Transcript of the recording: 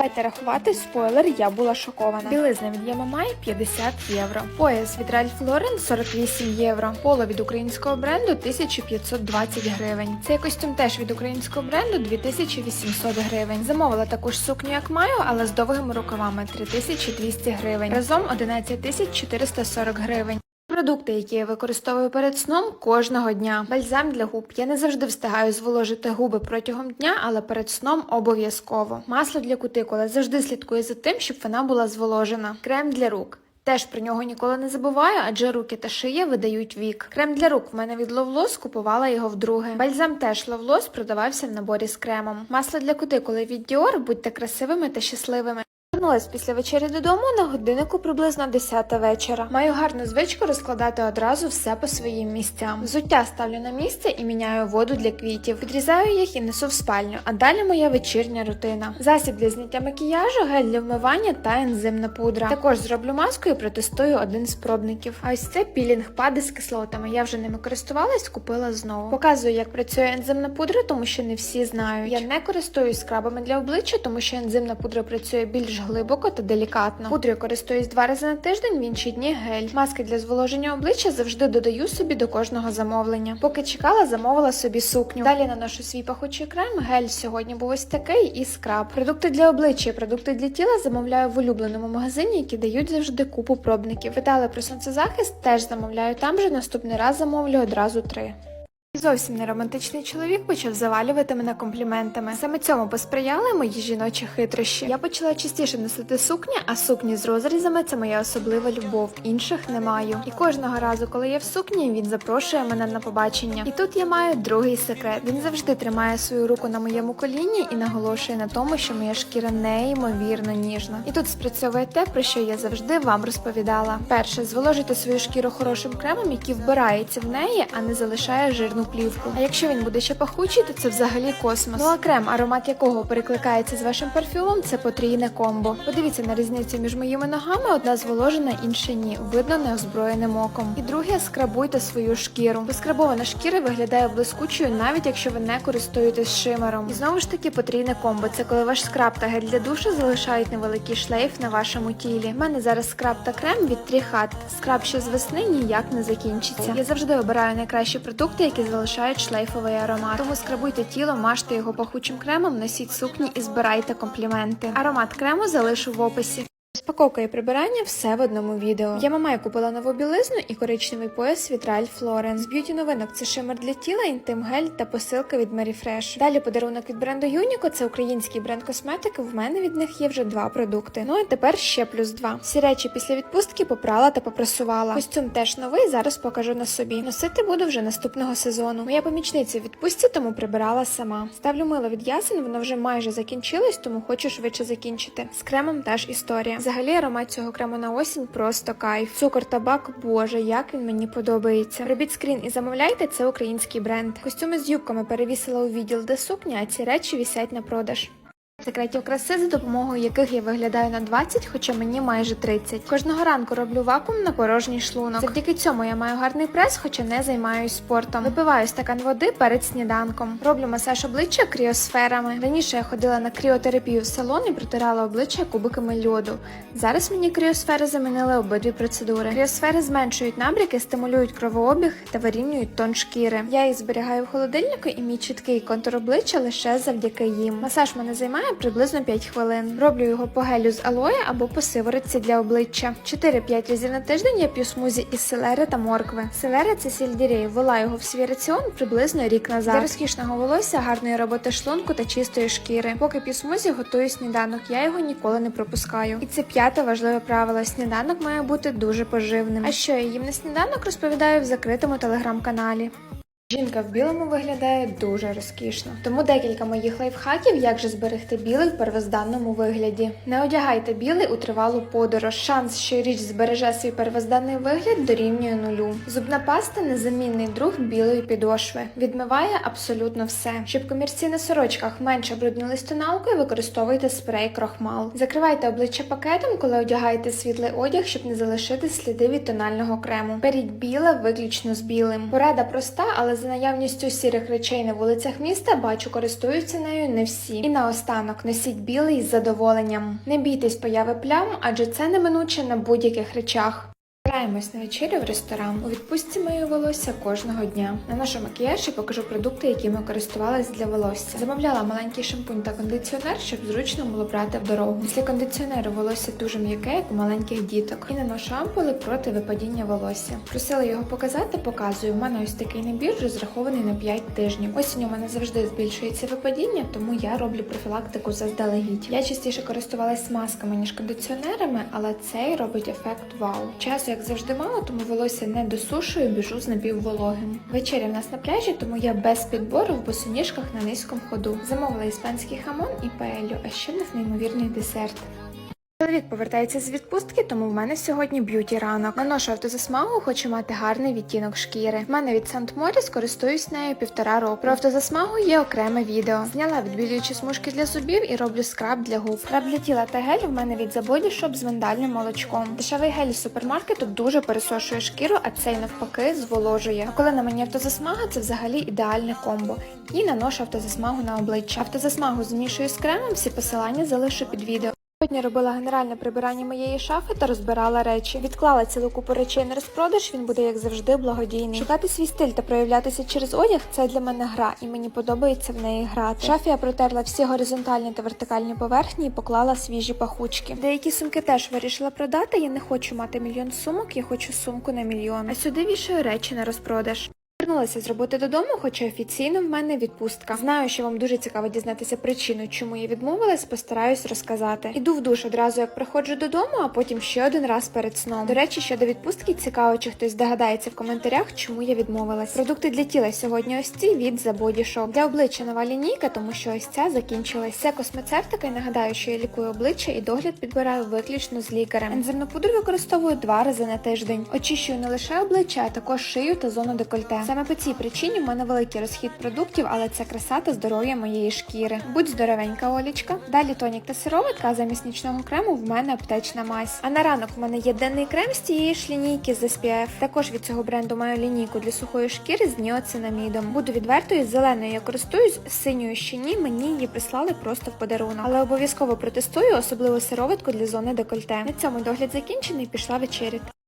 Давайте рахувати спойлер, я була шокована. Білизна від Ямамай 50 євро. Пояс від Ralph Lauren 48 євро. Поло від українського бренду 1520 гривень. Цей костюм теж від українського бренду 2800 гривень. Замовила таку ж сукню, як маю, але з довгими рукавами 3200 гривень. Разом 11440 гривень. Продукти, які я використовую перед сном кожного дня. Бальзам для губ. Я не завжди встигаю зволожити губи протягом дня, але перед сном обов'язково. Масло для кутикули завжди слідкую за тим, щоб вона була зволожена. Крем для рук. Теж про нього ніколи не забуваю, адже руки та шия видають вік. Крем для рук в мене від Ловлос, купувала його вдруге. Бальзам теж Ловлос продавався в наборі з кремом. Масло для кутикули від Dior, будьте красивими та щасливими. Повернулась після вечері додому на годиннику приблизно 10 вечора. Маю гарну звичку розкладати одразу все по своїм місцям. Взуття ставлю на місце і міняю воду для квітів. Підрізаю їх і несу в спальню. А далі моя вечірня рутина. Засіб для зняття макіяжу, гель для вмивання та ензимна пудра. Також зроблю маску і протестую один з пробників. А ось це пілінг пади з кислотами. Я вже ними користувалась, купила знову. Показую, як працює ензимна пудра, тому що не всі знають. Я не користуюсь скрабами для обличчя, тому що ензимна пудра працює більш глибоко та делікатно. Пудрою користуюсь два рази на тиждень, в інші дні гель. Маски для зволоження обличчя завжди додаю собі до кожного замовлення. Поки чекала, замовила собі сукню. Далі наношу свій пахучий крем. Гель сьогодні був ось такий і скраб. Продукти для обличчя, продукти для тіла замовляю в улюбленому магазині, які дають завжди купу пробників. Питали про сонцезахист, теж замовляю там же. Наступний раз замовлю одразу три. Зовсім не романтичний чоловік почав завалювати мене компліментами. Саме цьому посприяли мої жіночі хитрощі. Я почала частіше носити сукні, а сукні з розрізами це моя особлива любов. Інших не маю. І кожного разу, коли я в сукні, він запрошує мене на побачення. І тут я маю другий секрет. Він завжди тримає свою руку на моєму коліні і наголошує на тому, що моя шкіра неймовірно ніжна. І тут спрацьовує те, про що я завжди вам розповідала. Перше, зволожуйте свою шкіру хорошим кремом, який вбирається в неї, а не залишає жирну плівку. А якщо він буде ще пахучий, то це взагалі космос. Ну а крем, аромат якого перекликається з вашим парфюмом, це потрійне комбо. Подивіться на різницю між моїми ногами, одна зволожена, інша ні. Видно неозброєним оком. І друге, скрабуйте свою шкіру. Поскрабована шкіра виглядає блискучою, навіть якщо ви не користуєтесь шимером. І знову ж таки потрійне комбо. Це коли ваш скраб та гель для душу залишають невеликий шлейф на вашому тілі. У мене зараз скраб та крем від Тріхат. Скраб ще з весни ніяк не закінчиться. Я завжди обираю найкращі продукти, які залишають шлейфовий аромат. Тому скрабуйте тіло, мажте його пахучим кремом, носіть сукні і збирайте компліменти. Аромат крему залишу в описі. Розпаковка і прибирання все в одному відео. Я мамай купила нову білизну і коричневий пояс від Ralph Lauren. З б'юті новинок це шимер для тіла, інтим гель та посилка від Mary Fresh. Далі подарунок від бренду Unico, це український бренд косметики. В мене від них є вже два продукти. Ну і тепер ще плюс два. Всі речі після відпустки попрала та попрасувала. Костюм теж новий. Зараз покажу на собі. Носити буду вже наступного сезону. Моя помічниця в відпустці, тому прибирала сама. Ставлю мило від ясен, воно вже майже закінчилось, тому хочу швидше закінчити. З кремом теж історія. Взагалі аромат цього крему на осінь просто кайф. Цукор табак, боже, як він мені подобається. Робіть скрін і замовляйте, це український бренд. Костюми з юбками перевісила у відділ, де сукня, а ці речі вісять на продаж. Секретів краси, за допомогою яких я виглядаю на 20, хоча мені майже 30. Кожного ранку роблю вакуум на порожній шлунок. Завдяки цьому я маю гарний прес, хоча не займаюсь спортом. Випиваю стакан води перед сніданком. Роблю масаж обличчя кріосферами. Раніше я ходила на кріотерапію в салон і протирала обличчя кубиками льоду. Зараз мені кріосфери замінили обидві процедури. Кріосфери зменшують набряки, стимулюють кровообіг та вирівнюють тон шкіри. Я їх зберігаю в холодильнику, і мій чіткий контур обличчя лише завдяки їм. Масаж мене займає приблизно 5 хвилин. Роблю його по гелю з алоє або по сиворотці для обличчя. 4-5 разів на тиждень я п'ю смузі із селери та моркви. Селера це сільдірей. Ввела його в свій раціон приблизно рік назад. Для розкішного волосся, гарної роботи шлунку та чистої шкіри. Поки п'ю смузі, готую сніданок. Я його ніколи не пропускаю. І це п'яте важливе правило. Сніданок має бути дуже поживним. А що я їм на сніданок розповідаю в закритому телеграм-каналі. Жінка в білому виглядає дуже розкішно. Тому декілька моїх лайфхаків, як же зберегти білий в первозданному вигляді. Не одягайте білий у тривалу подорож. Шанс, що річ збереже свій первозданний вигляд, дорівнює нулю. Зубна паста незамінний друг білої підошви. Відмиває абсолютно все. Щоб комірці на сорочках менше бруднились тоналкою, використовуйте спрей крохмал. Закривайте обличчя пакетом, коли одягаєте світлий одяг, щоб не залишити сліди від тонального крему. Беріть біле виключно з білим. Порада проста, але за наявністю сірих речей на вулицях міста бачу, користуються нею не всі. І наостанок носіть білий з задоволенням. Не бійтесь появи плям, адже це неминуче на будь-яких речах. Збираємось на вечерю в ресторан. У відпустці мию волосся кожного дня. Наношу макіяж і покажу продукти, якими користувалась для волосся. Замовляла маленький шампунь та кондиціонер, щоб зручно було брати в дорогу. Після кондиціонеру волосся дуже м'яке, як у маленьких діток. І наношу ампули проти випадіння волосся. Просила його показати, показую. У мене ось такий набір розрахований на 5 тижнів. Осінь у мене завжди збільшується випадіння, тому я роблю профілактику заздалегідь. Я частіше користувалась масками ніж кондиціонерами, але цей робить ефект вау. Часу, як завжди, мало, тому волосся не досушую, біжу з напіввологим. Вечеря в нас на пляжі, тому я без підбору в босоніжках на низькому ходу. Замовила іспанський хамон і паелю, а ще в нас неймовірний десерт. Чоловік повертається з відпустки, тому в мене сьогодні б'юті ранок. Наношу автозасмагу, хочу мати гарний відтінок шкіри. В мене від Сант Моріс користуюсь нею півтора року. Про автозасмагу є окреме відео. Зняла відбілюючі смужки для зубів і роблю скраб для губ. Скраб для тіла та гель в мене від The Body з миндальним молочком. Дешевий гель з супермаркету дуже пересушує шкіру, а цей навпаки зволожує. А коли на мені автозасмага, це взагалі ідеальне комбо. І наношу автозасмагу на обличчя. Автозасмагу змішую з кремом, всі посилання залишу під відео. Сьогодні робила генеральне прибирання моєї шафи та розбирала речі. Відклала цілу купу речей на розпродаж. Він буде як завжди благодійний. Шукати свій стиль та проявлятися через одяг це для мене гра, і мені подобається в неї грати. В шафі я протерла всі горизонтальні та вертикальні поверхні і поклала свіжі пахучки. Деякі сумки теж вирішила продати. Я не хочу мати мільйон сумок, я хочу сумку на мільйон. А сюди вішаю речі на розпродаж. Вернулася з роботи додому, хоча офіційно в мене відпустка. Знаю, що вам дуже цікаво дізнатися причину, чому я відмовилась, постараюсь розказати. Іду в душ одразу, як приходжу додому, а потім ще один раз перед сном. До речі, щодо відпустки, цікаво, чи хтось догадається в коментарях, чому я відмовилась. Продукти для тіла сьогодні ось ці від The Body Shop. Для обличчя нова лінійка, тому що ось ця закінчилась. Це космецевтика і нагадаю, що я лікую обличчя і догляд підбираю виключно з лікарем. Ензимну пудру використовую два рази на тиждень. Очищую не лише обличчя, а також шию та зону декольте. Саме по цій причині в мене великий розхід продуктів, але це краса та здоров'я моєї шкіри. Будь здоровенька, Олічка. Далі тонік та сироватка, а замість нічного крему в мене аптечна мазь. А на ранок в мене є денний крем з тієї ж лінійки з SPF. Також від цього бренду маю лінійку для сухої шкіри з ніоцинамідом. Буду відвертою, зеленою я користуюсь, синьою ще ні, мені її прислали просто в подарунок. Але обов'язково протестую, особливо сироватку для зони декольте. На цьому догляд закінчений, пішла вечеряти.